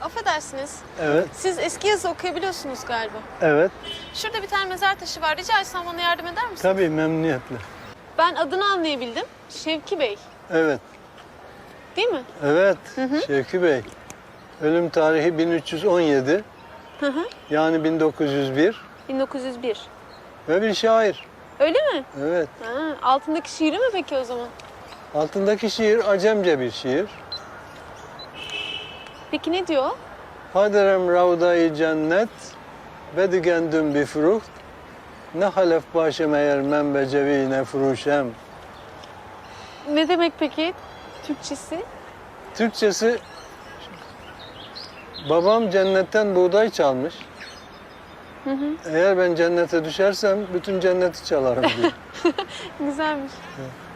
Affedersiniz. Evet, Siz eski yazı okuyabiliyorsunuz galiba. evet. Şurada bir tane mezar taşı var. Rica etsem bana yardım eder misin? Tabii memnuniyetle. Ben adını anlayabildim. Şevki Bey. Evet, Değil mi? evet. Şevki Bey. Ölüm tarihi 1317. Hı hı. Yani 1901 1901. ve bir şair. Öyle mi? Evet. Ha, altındaki şiiri mi peki o zaman? Altındaki şiir Acemce bir şiir. Peki ne diyor? Haderem ravdayı cennet ve digendüm bir fruht. Ne halef başım eğer men becevi ne furuşem. Ne demek peki Türkçesi? Türkçesi babam cennetten buğday çalmış. Hı hı. Eğer ben cennete düşersem bütün cenneti çalarım diyor. Güzelmiş. Evet.